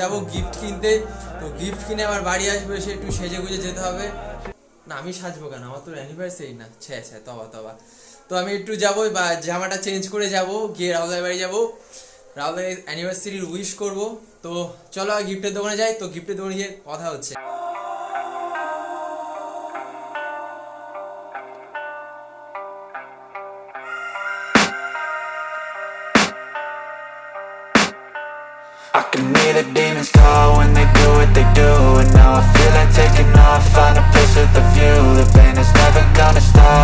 যাব গিফট কিনতে, তো গিফট কিনে আমার বাড়ি আসবে সে একটু সেজে গুজে যেতে হবে। না, আমি সাজবো কেন? আমার তো অ্যানিভার্সারি না। ছে ছে, তবা তবা। তো আমি একটু যাব, বা জামাটা চেঞ্জ করে যাব, গিয়ে রাহুলের বাড়ি যাব। রাহুলের অ্যানিভার্সারির উইশ করব। তো চলো গিফটের দোকানে যাই। তো গিফটের দোকানে গিয়ে কথা হচ্ছে।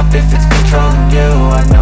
Gonna if it's controlling you. I know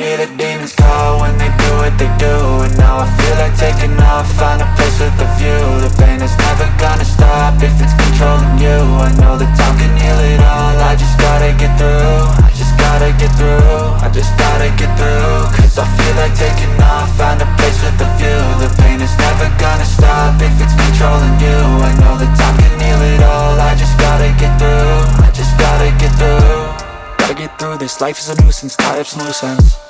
I the demons call when they do what they do. And now I feel like taking off, find a place with a view. The pain is never gonna stop if it's controlling you. I know that time can heal it all, I just gotta get through. I just gotta get through, I just gotta get through. Cause I feel like taking off, find a place with a view. The pain is never gonna stop if it's controlling you. I know that time can heal it all, I just gotta get through I just gotta get through. Gotta get through this, life is a nuisance, tie up some loose ends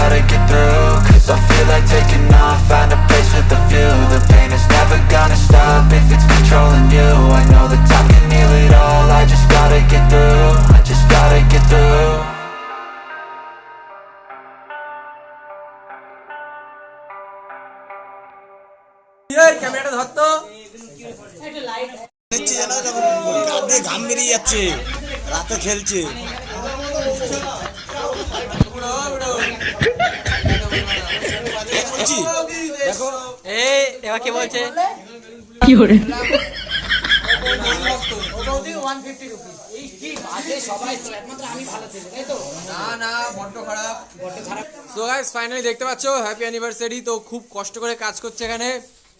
ঘাম বেরিয়ে যাচ্ছে। রাতে খেলছে। দেখো। এই এবার কে বলছে? না না বড্ড খারাপ সো গাইস ফাইনালি দেখতে পাচ্ছো হ্যাপি অ্যানিভার্সারি তো খুব কষ্ট করে কাজ করছে এখানে।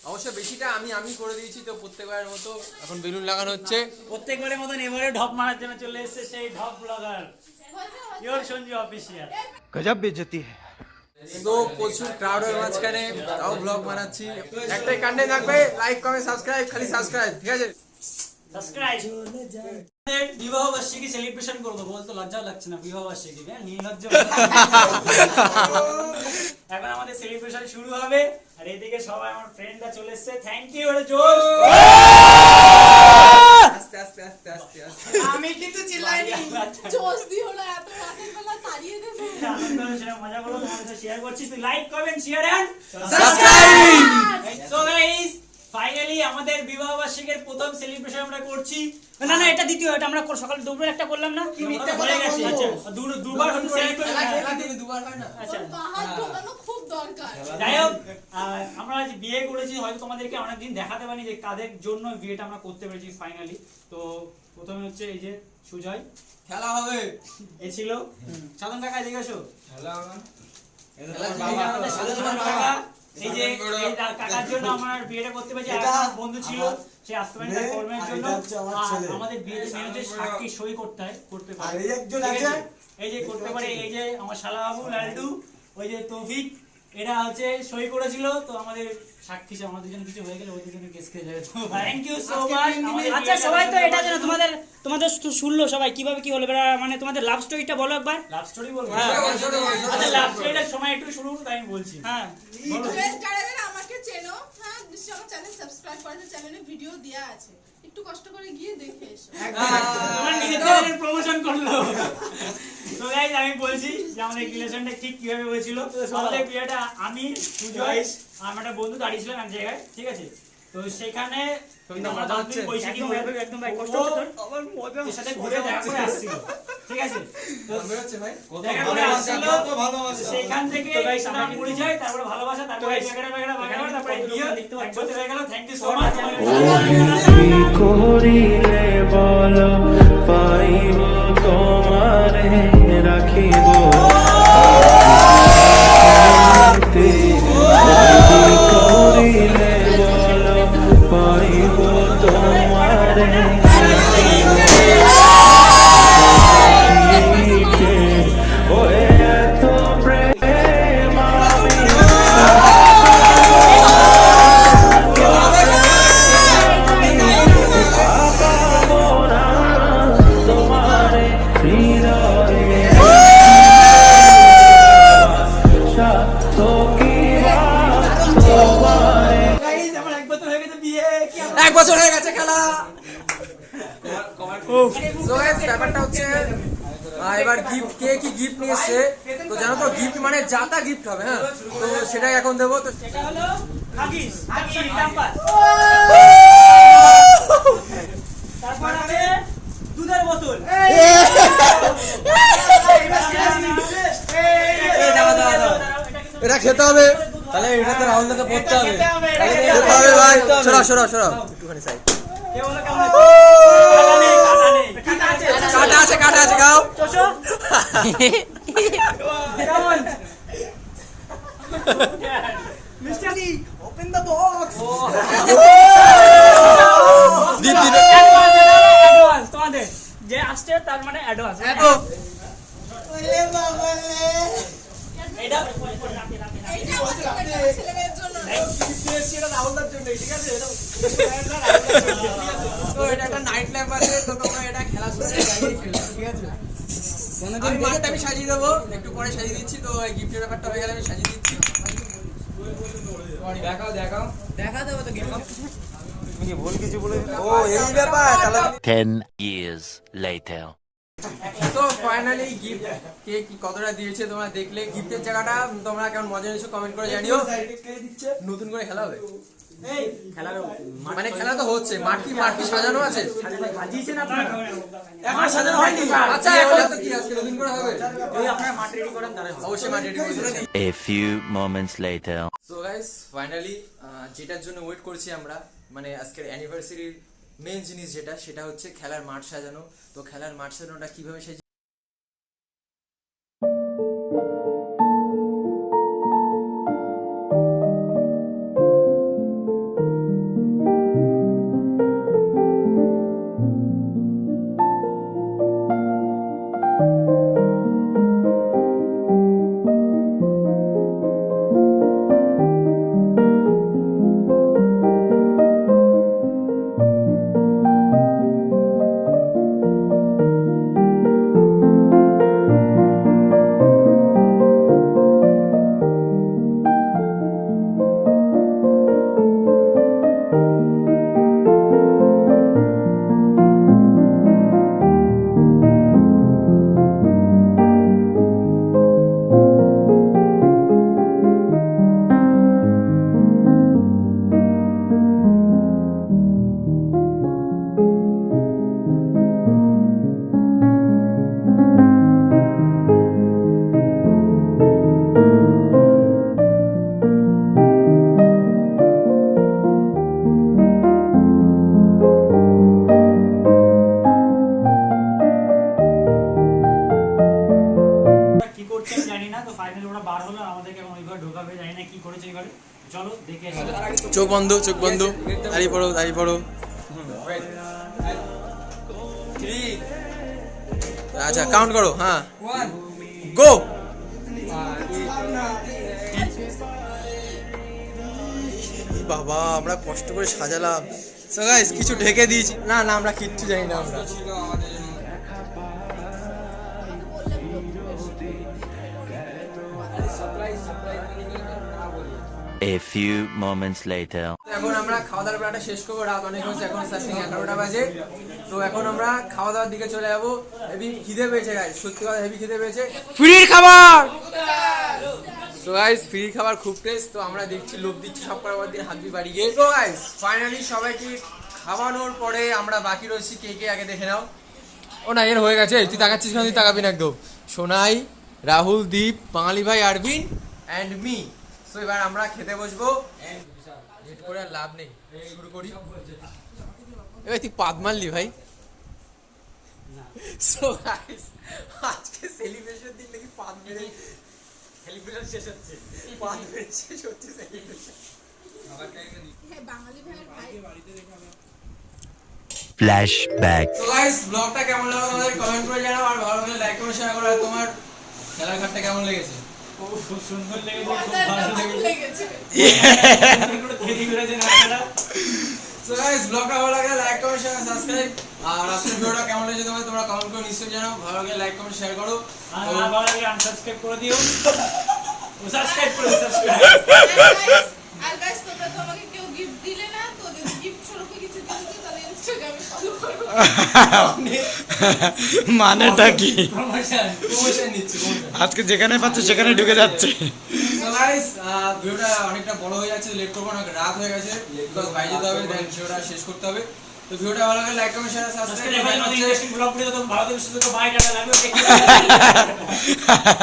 অবশ্য বেশিটা আমি আমি করে দিয়েছি তো প্রত্যেকবারের মতো। এখন বেলুন লাগানো হচ্ছে। প্রত্যেকবারের মতন এবারে ঢপ মারার জন্য চলে এসেছে সেই ঢপ ব্লগার ইয়োর সঞ্জু অফিসিয়াল তো প্রচুর ক্রাউডের মাঝখানে তাও ব্লগ বানাচ্ছি। একটাই কান্ডে থাকবে লাইক কমেন্ট সাবস্ক্রাইব খালি সাবস্ক্রাইব ঠিক আছে? সাবস্ক্রাইব বিবাহ বার্ষিকী সেলিব্রেশন করব বলতে লজ্জা লাগছে না বিবাহ বার্ষিকী হ্যাঁ নির্লজ্জ এখন আমাদের সেলিব্রেশন শুরু হবে আর এদিকে সবাই আমার ফ্রেন্ডরা চলে এসেছে থ্যাংক ইউ জোশ আস্তে আস্তে আস্তে আস্তে আস্তে আমি কিন্তু চিল্লাইনি জোশ দিও না এত রাতের বেলা তাড়িয়ে দেবে সেটা মজা করো তোমাদের শেয়ার করছি লাইক করবেন share and so guys finally আমাদের বিবাহ বার্ষিকীর প্রথম সেলিব্রেশন আমরা করছি। না না এটা দ্বিতীয় এটা আমরা সকাল দুপুরে একটা করলাম না। কি মিথ্যা হয়ে গেছে। আচ্ছা দুবার হতে সেলিব্রেশন দিনে দুবার হয় না? আচ্ছা। খুব দরকার? যাই হোক আমরা আজ বিয়ে করেছি হয়তো তোমাদেরকে অনেকদিন দেখাতে পারিনি যে কাদের জন্য বিয়েটা আমরা করতে পেরেছি ফাইনালি তো প্রথমে হচ্ছে এই যে সুজয়। খেলা হবে। এ ছিল। সাধন কাকা এদিকে এসো খেলা বাবা, আমাদের সাধন কাকা। এই যে কাকার জন্য আমার বিয়েটা করতে পেরেছি আমার বন্ধু ছিল সে কর্মের জন্য আমাদের বিয়েতে মেয়ে সাক্ষী সই করতে হয় করতে পারে। আছে? এই যে করতে পারে এই যে আমার শালা বাবু লালটু ওই যে তৌফিক এরা হচ্ছে সই করেছিল তো আমাদের সাক্ষী আমাদের জন্য কিছু হয়ে গেলে ওই দুজনে কেস খেয়ে যাবে। থ্যাংক ইউ সো মাচ আচ্ছা সবাই তো এটা জানো তোমাদের তোমাদের শুনলো সবাই কীভাবে কি হলো? এবার মানে তোমাদের লাভ স্টোরিটা বলো একবার। লাভ স্টোরি বলব হ্যাঁ। আচ্ছা লাভ স্টোরিটার সময় একটু শুরু তাই আমি বলছি। হ্যাঁ। আমাকে চেনো। হ্যাঁ নিশ্চয়ই আমার চ্যানেল সাবস্ক্রাইব করেছে চ্যানেলে ভিডিও দেয়া আছে। একটু কষ্ট করে গিয়ে দেখে এসো আমার নিজের চ্যানেলের প্রমোশন করল তো গাইজ আমি বলছি যে আমাদের রিলেশনটা ঠিক কীভাবে হয়েছিল? আমাদের বিয়েটা আমি সুজয় আমার একটা বন্ধু দাঁড়িয়েছিলাম এক জায়গায় ঠিক আছে? তো সেখানে হয়ে থেকে পরিচয় তারপরে ভালোবাসা তারপরে হয়ে thank you so much gift কে কি গিফট নিয়ে এসছে? তো জানো তো গিফট মানে যাতা গিফট হবে হ্যাঁ? তো সেটাই এখন দেবো তো এটা হলো হাগিস হাগিস তারপর আছে দুধের বোতল। এটা খেতে হবে। তাহলে এটা তো রাহুল দাকে পড়তে হবে। খেতে হবে ভাই। একটুখানি সাইড কাটা আছে কাটা আছে খাও mister the open the box দিন দিন অ্যাডভান্স তোমাদের যে আসছে তার মানে অ্যাডভান্স এতো এইটা আমার ছেলে মেয়ের জন্য তো আমি মাঠটা আমি সাজিয়ে দেবো। একটু পরে সাজিয়ে দিচ্ছি তো এই গিফটের ব্যাপারটা হয়ে গেলে আমি সাজিয়ে দিচ্ছি। দেখাও দেখাও। দেখা দেবো তো গিফট ও এই ব্যাপার তাহলে 10 years later. তো ফাইনালি গিফট কে কি কতটা দিয়েছে তোমরা দেখলে? গিফটের জায়গাটা তোমরা কেমন মজা নিয়েছো কমেন্ট করে জানিও। নতুন করে খেলা হবে। মানে খেলা তো হচ্ছে মাঠ কি মাঠ কি সাজানো আছে? সাজিয়েছেন আপনারা? এখন সাজানো হয়নি আচ্ছা এখন তো কি আজকে নতুন করে হবে? ওই আপনারা মাঠ রেডি করেন তারাই অবশ্যই মাঠ রেডি করে দিচ্ছি। A few moments so guys finally যেটার জন্য ওয়েট করছি আমরা মানে আজকের অ্যানিভার্সারির মেন জিনিস যেটা সেটা হচ্ছে খেলার মাঠ সাজানো। তো খেলার মাঠ সাজানোটা কীভাবে সাজি চলো, দেখে চোখ বন্ধ চোখ বন্ধ। দাঁড়িয়ে পড়ো দাঁড়িয়ে পড়ো। আচ্ছা কাউন্ট করো হ্যাঁ। গো বাবা, আমরা কষ্ট করে সাজালাম। সো গাইস কিছু ঢেকে দিয়েছি। না না, আমরা কিচ্ছু জানি না আমরা। A few moments later. এখন আমরা খাওয়া দাওয়ার বেলাটা শেষ করব। রাত অনেক হয়েছে এখন সার্চিং এগারোটা বাজে। তো এখন আমরা খাওয়া দাওয়ার দিকে চলে যাব। হেভি খিদে পেয়েছে গাইস সত্যি কথা হেভি খিদে পেয়েছে। ফ্রির খাবার! তো গাইস ফ্রি খাবার খুব টেস্ট তো আমরা দেখছি লোক দিচ্ছি সব করার দিন হাত দিয়ে বাড়ি গিয়ে। তো গাইস ফাইনালি সবাইকে খাওয়ানোর পরে আমরা বাকি রয়েছি। কে কে আগে দেখে নাও। ও না এর হয়ে গেছে। তুই তাকাচ্ছিস কেন? তুই তাকাবি না একদম। সোনাই রাহুল দীপ বাঙালি ভাই আরবিন অ্যান্ড মি সো এবার আমরা খেতে বসবো লেট করে আর লাভ নেই শুরু করি। এবার তুই পাদ মারলি ভাই। সো গাইস আজকে সেলিব্রেশন দিন নাকি পাদ মেরে সেলিব্রেশন শেষ হচ্ছে। পাদ মেরে শেষ হচ্ছে সেলিব্রেশন হ্যাঁ বাঙালি ভাইয়ের ভাই। Flashback. তো গাইস ব্লগটা কেমন লাগল তোমাদের কমেন্ট করে জানাও আর ভালো লাগলে লাইক করে শেয়ার করো আর তোমার খেলার ঘাটটা কেমন লেগেছে? খুব সুন্দর লেগেছে খুব ভালো ভালো লেগেছে। লেগেছে। পুরো দেরি সো গাইস ব্লগটা ভালো লাগলে লাইক কমেন্ট শেয়ার সাবস্ক্রাইব আর আজকের ভিডিওটা কেমন লেগেছে তোমাদের তোমরা কমেন্ট করে নিশ্চয়ই জানাও। ভালো লাগলে লাইক কমেন্ট শেয়ার করো। আর তো- ভালো লাগলে আনসাবস্ক্রাইব করে দিও। সাবস্ক্রাইব করে সাবস্ক্রাইব আর গাইস তোমরা তো আমাকে কেউ গিফট দিলে না তো যদি গিফট স্বরূপে কিছু দিতে তো তাহলে ইনস্টাগ্রামে ফলো করো। মানেটা কি? Promotion promotion. আজকে যেখানে পাচ্ছে সেখানে ঢুকে যাচ্ছে। ভিডিওটা অনেকটা বড় হয়ে যাচ্ছে লেট করব অনেক রাত হয়ে গেছে। বিকজ বাইরে যেতে হবে দেন ভিডিওটা শেষ করতে হবে। তো ভিডিওটা ভালো লাগলে লাইক কমেন্ট শেয়ার সাবস্ক্রাইব ভালো সুস্থ বাই টাটা লাভ ইউ